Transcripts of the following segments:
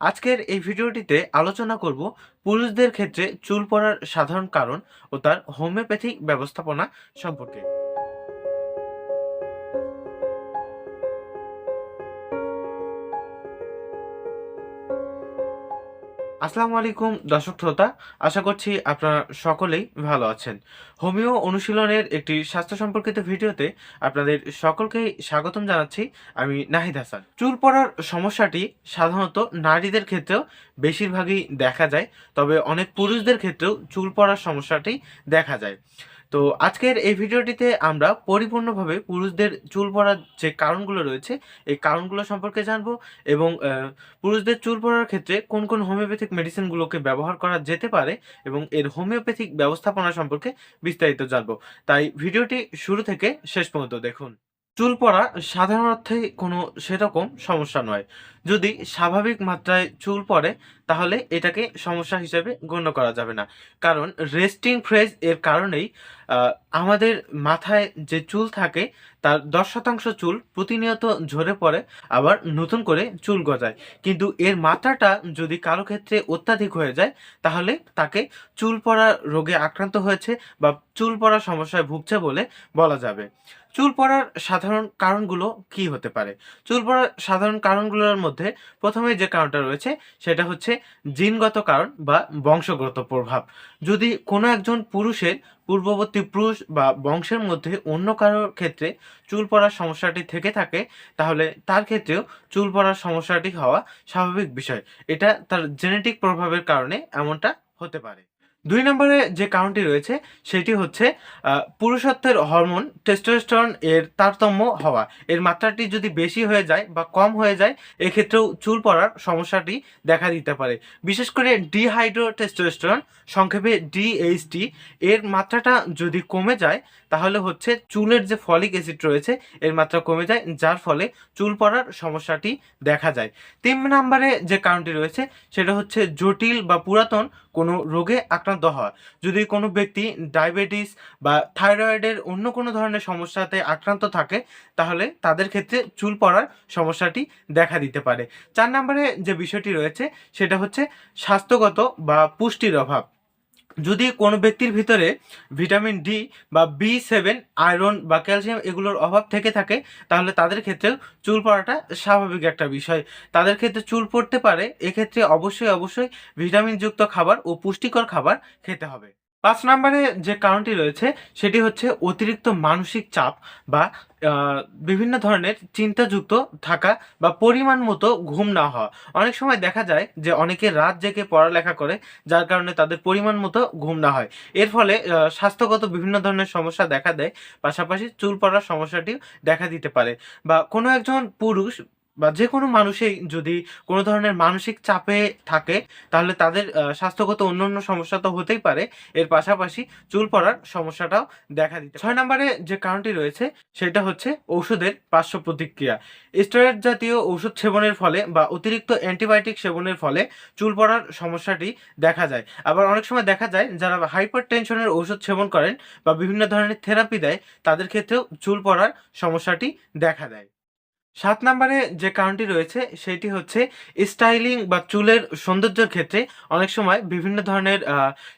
আজকের এই ভিডিওটিতে আলোচনা করব পুরুষদের ক্ষেত্রে চুল পড়ার সাধারণ কারণ ও তার হোমিওপ্যাথিক ব্যবস্থাপনা সম্পর্কে। আসসালামু আলাইকুম, দর্শক শ্রোতা। আশা করছি আপনারা সকলেই ভালো আছেন। হোমিও অনুশীলনের একটি স্বাস্থ্য সম্পর্কিত ভিডিওতে আপনাদের সকলকে স্বাগতম জানাচ্ছি আমি নাহিদ হাসান। চুল পড়ার সমস্যাটি সাধারণত নারীদের ক্ষেত্রেও বেশিরভাগই দেখা যায়, তবে অনেক পুরুষদের ক্ষেত্রেও চুল পড়ার সমস্যাটি দেখা যায়। তো আজকের এই ভিডিওটিতে আমরা পরিপূর্ণভাবে পুরুষদের চুল পড়ার যে কারণগুলো রয়েছে, এই কারণগুলো সম্পর্কে জানব এবং পুরুষদের চুল পড়ার ক্ষেত্রে কোন কোন হোমিওপ্যাথিক মেডিসিনগুলোকে ব্যবহার করা যেতে পারে এবং এর হোমিওপ্যাথিক ব্যবস্থাপনা সম্পর্কে বিস্তারিত জানব। তাই ভিডিওটি শুরু থেকে শেষ পর্যন্ত দেখুন। চুল পড়া সাধারণ অর্থে কোনো সেরকম সমস্যা নয়। যদি স্বাভাবিক মাত্রায় চুল পড়ে তাহলে এটাকে সমস্যা হিসেবে গণ্য করা যাবে না। কারণ রেস্টিং ফ্রেজ এর কারণেই আমাদের মাথায় যে চুল থাকে, তার দশ শতাংশ চুল প্রতিনিয়ত ঝরে পড়ে, আবার নতুন করে চুল গজায়। কিন্তু এর মাত্রাটা যদি কারও ক্ষেত্রে অত্যাধিক হয়ে যায়, তাহলে তাকে চুল পড়া রোগে আক্রান্ত হয়েছে বা চুল পড়ার সমস্যায় ভুগছে বলে বলা যাবে। চুল পড়ার সাধারণ কারণগুলো কি হতে পারে? চুল পড়ার সাধারণ কারণগুলোর মধ্যে প্রথমে যে কারণটা রয়েছে, সেটা হচ্ছে জিনগত কারণ বা বংশগত প্রভাব। যদি কোনো একজন পুরুষের পূর্ববর্তী পুরুষ বা বংশের মধ্যে অন্য কারোর ক্ষেত্রে চুল পড়ার সমস্যাটি থেকে থাকে, তাহলে তার ক্ষেত্রেও চুল পড়ার সমস্যাটি হওয়া স্বাভাবিক বিষয়। এটা তার জেনেটিক প্রভাবের কারণে এমনটা হতে পারে। দুই নম্বরে যে কারণটি রয়েছে, সেটি হচ্ছে পুরুষত্বের হরমোন টেস্টোস্টেরন এর তারতম্য হওয়া। এর মাত্রাটি যদি বেশি হয়ে যায় বা কম হয়ে যায়, এক্ষেত্রেও চুল পড়ার সমস্যাটি দেখা দিতে পারে। বিশেষ করে ডিহাইড্রো টেস্টোস্টেরন সংক্ষেপে ডিএইচটি এর মাত্রাটা যদি কমে যায়, তাহলে হচ্ছে চুলের যে ফলিক অ্যাসিড রয়েছে, এর মাত্রা কমে যায়, যার ফলে চুল পড়ার সমস্যাটি দেখা যায়। তিন নম্বরে যে কারণটি রয়েছে, সেটা হচ্ছে জটিল বা পুরাতন কোনো রোগে আক্রান্ত হওয়া যদি কোনো ব্যক্তি ডায়াবেটিস বা থাইরয়েডের অন্য কোনো ধরনের সমস্যাতে আক্রান্ত থাকে, তাহলে তাদের ক্ষেত্রে চুল পড়ার সমস্যাটি দেখা দিতে পারে। চার নম্বরে যে বিষয়টি রয়েছে, সেটা হচ্ছে স্বাস্থ্যগত বা পুষ্টির অভাব। যদি কোনো ব্যক্তির ভিতরে ভিটামিন ডি বা বি সেভেন, আয়রন বা ক্যালসিয়াম এগুলোর অভাব থেকে থাকে, তাহলে তাদের ক্ষেত্রেও চুল পড়াটা স্বাভাবিক একটা বিষয়। তাদের ক্ষেত্রে চুল পড়তে পারে, এক্ষেত্রে অবশ্যই অবশ্যই ভিটামিনযুক্ত খাবার ও পুষ্টিকর খাবার খেতে হবে। পাঁচ নম্বরে যে কারণটি রয়েছে, সেটি হচ্ছে অতিরিক্ত মানসিক চাপ বা বিভিন্ন ধরনের চিন্তাযুক্ত থাকা বা পরিমাণ মতো ঘুম না হওয়া। অনেক সময় দেখা যায় যে অনেকে রাত জেগে পড়ালেখা করে, যার কারণে তাদের পরিমাণ মতো ঘুম না হয়। এর ফলে স্বাস্থ্যগত বিভিন্ন ধরনের সমস্যা দেখা দেয়, পাশাপাশি চুল পড়ার সমস্যাটিও দেখা দিতে পারে। বা কোনো একজন পুরুষ বা যে কোনো মানুষই যদি কোনো ধরনের মানসিক চাপে থাকে, তাহলে তাদের স্বাস্থ্যগত অন্য অন্য সমস্যা তো হতেই পারে। এর পাশাপাশি চুল পড়ার সমস্যাটাও দেখা দিতে ছয় নম্বরে যে কারণটি রয়েছে, সেটা হচ্ছে ঔষধের পার্শ্ব প্রতিক্রিয়া। স্টেরয়েড জাতীয় ঔষধ সেবনের ফলে বা অতিরিক্ত অ্যান্টিবায়োটিক সেবনের ফলে চুল পড়ার সমস্যাটি দেখা যায়। আবার অনেক সময় দেখা যায়, যারা হাইপার টেনশনের ঔষধ সেবন করেন বা বিভিন্ন ধরনের থেরাপি দেয়, তাদের ক্ষেত্রেও চুল পড়ার সমস্যাটি দেখা দেয়। সাত নম্বরে যে কারণটি রয়েছে, সেটি হচ্ছে স্টাইলিং বা চুলের সৌন্দর্যের ক্ষেত্রে অনেক সময় বিভিন্ন ধরনের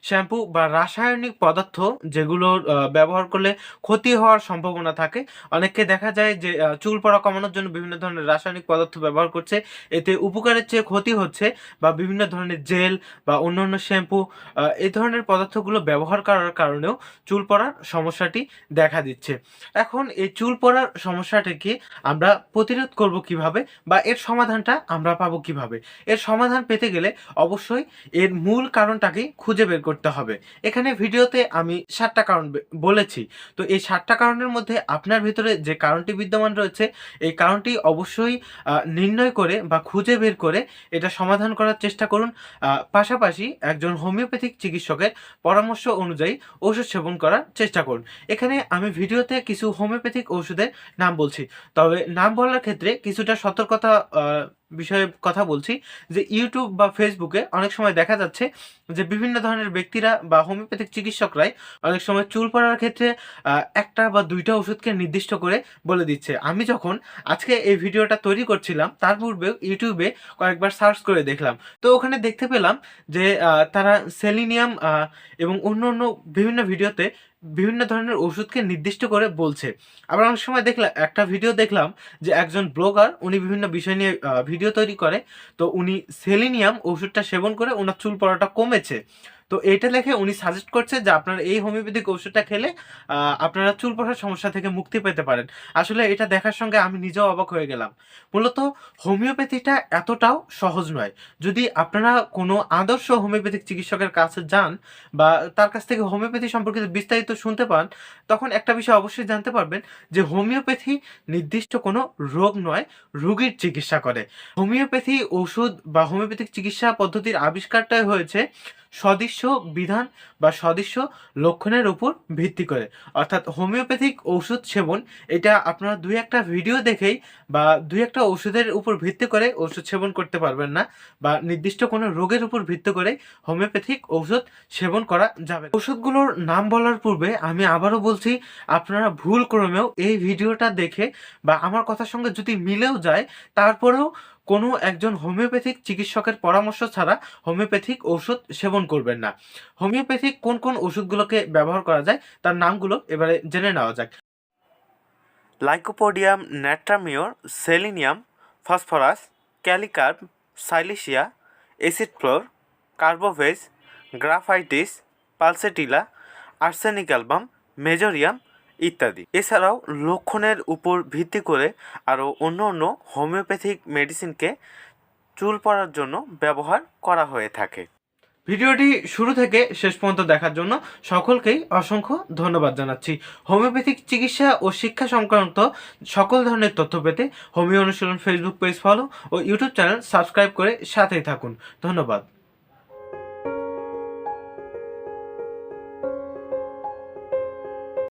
শ্যাম্পু বা রাসায়নিক পদার্থ যেগুলোর ব্যবহার করলে ক্ষতি হওয়ার সম্ভাবনা থাকে। অনেককে দেখা যায় যে চুল পড়া কমানোর জন্য বিভিন্ন ধরনের রাসায়নিক পদার্থ ব্যবহার করছে। এতে উপকারের চেয়ে ক্ষতি হচ্ছে বা বিভিন্ন ধরনের জেল বা অন্যান্য শ্যাম্পু এই ধরনের পদার্থগুলো ব্যবহার করার কারণেও চুল পড়ার সমস্যাটি দেখা দিচ্ছে। এখন এই চুল পড়ার সমস্যাটিকে আমরা প্রতিরোধ করব কীভাবে বা এর সমাধানটা আমরা পাবো কীভাবে? এর সমাধান পেতে গেলে অবশ্যই এর মূল কারণটাকে খুঁজে বের করতে হবে। এখানে ভিডিওতে আমি সাতটা কারণ বলেছি। তো এই সাতটা কারণের মধ্যে আপনার ভিতরে যে কারণটি বিদ্যমান রয়েছে, এই কারণটি অবশ্যই নির্ণয় করে বা খুঁজে বের করে এটা সমাধান করার চেষ্টা করুন। পাশাপাশি একজন হোমিওপ্যাথিক চিকিৎসকের পরামর্শ অনুযায়ী ওষুধ সেবন করার চেষ্টা করুন। এখানে আমি ভিডিওতে কিছু হোমিওপ্যাথিক ওষুধের নাম বলছি। তবে নাম বলার ক্ষেত্রে কিছুটা সতর্কতা বিষয়ে কথা বলছি যে ইউটিউব বা ফেসবুকে অনেক সময় দেখা যাচ্ছে যে বিভিন্ন ধরনের ব্যক্তিরা বা হোমিওপ্যাথিক চিকিৎসকরাই অনেক সময় চুল পড়ার ক্ষেত্রে একটা বা দুইটা ওষুধকে নির্দিষ্ট করে বলে দিচ্ছে। আমি যখন আজকে এই ভিডিওটা তৈরি করছিলাম তার পূর্বেও ইউটিউবে কয়েকবার সার্চ করে দেখলাম। তো ওখানে দেখতে পেলাম যে তারা সেলিনিয়াম এবং অন্য অন্য বিভিন্ন ভিডিওতে বিভিন্ন ধরনের ওষুধকে নির্দিষ্ট করে বলছে। আবার অনেক সময় দেখলাম একটা ভিডিও দেখলাম যে একজন ব্লগার উনি বিভিন্ন বিষয় নিয়ে আহ, ভিডিও তৈরি করে তো উনি সেলিনিয়াম ওষুধটা সেবন করে ওনার চুল পড়াটা কমেছে। তো এটা লেখে উনি সাজেস্ট করছে যে আপনারা এই হোমিওপ্যাথিক ওষুধটা খেলে আপনারা চুল পড়ার সমস্যা থেকে মুক্তি পেতে পারেন। আসলে এটা দেখার সঙ্গে আমি নিজেও অবাক হয়ে গেলাম। মূলত হোমিওপ্যাথিটা এতটাও সহজ নয়। যদি আপনারা কোনো আদর্শ হোমিওপ্যাথিক চিকিৎসকের কাছে যান বা তার কাছ থেকে হোমিওপ্যাথি সম্পর্কিত বিস্তারিত শুনতে পান, তখন একটা বিষয় অবশ্যই জানতে পারবেন যে হোমিওপ্যাথি নির্দিষ্ট কোনো রোগ নয়, রোগীর চিকিৎসা করে। হোমিওপ্যাথি ওষুধ বা হোমিওপ্যাথিক চিকিৎসা পদ্ধতির আবিষ্কারটাই হয়েছে সদৃশ্য বিধান বা সদৃশ্য লক্ষণের উপর ভিত্তি করে। অর্থাৎ হোমিওপ্যাথিক ওষুধ সেবন, এটা আপনারা দুই একটা ভিডিও দেখেই বা দুই একটা ওষুধের উপর ভিত্তি করে ওষুধ সেবন করতে পারবেন না বা নির্দিষ্ট কোনো রোগের উপর ভিত্তি করে হোমিওপ্যাথিক ঔষধ সেবন করা যাবে ওষুধগুলোর নাম বলার পূর্বে আমি আবারও বলছি, আপনারা ভুল ক্রমেও এই ভিডিওটা দেখে বা আমার কথার সঙ্গে যদি মিলেও যায়, তারপরেও কোনো একজন হোমিওপ্যাথিক চিকিৎসকের পরামর্শ ছাড়া হোমিওপ্যাথিক ওষুধ সেবন করবেন না। হোমিওপ্যাথিক কোন কোন ওষুধগুলোকে ব্যবহার করা যায় তার নামগুলো এবারে জেনে নেওয়া যাক। Lycopodium natrum mur selenium, phosphorus kali carb silicea, acid fluor carbo veg graphites, pulsatilla, arsenic album, mezereum ইত্যাদি। এছাড়াও লক্ষণের উপর ভিত্তি করে আরও অন্য অন্য হোমিওপ্যাথিক মেডিসিনকে চুল পড়ার জন্য ব্যবহার করা হয়ে থাকে। ভিডিওটি শুরু থেকে শেষ পর্যন্ত দেখার জন্য সকলকেই অসংখ্য ধন্যবাদ জানাচ্ছি। হোমিওপ্যাথিক চিকিৎসা ও শিক্ষা সংক্রান্ত সকল ধরনের তথ্য পেতে হোমিও অনুশীলন ফেসবুক পেজ ফলো ও ইউটিউব চ্যানেল সাবস্ক্রাইব করে সাথেই থাকুন। ধন্যবাদ।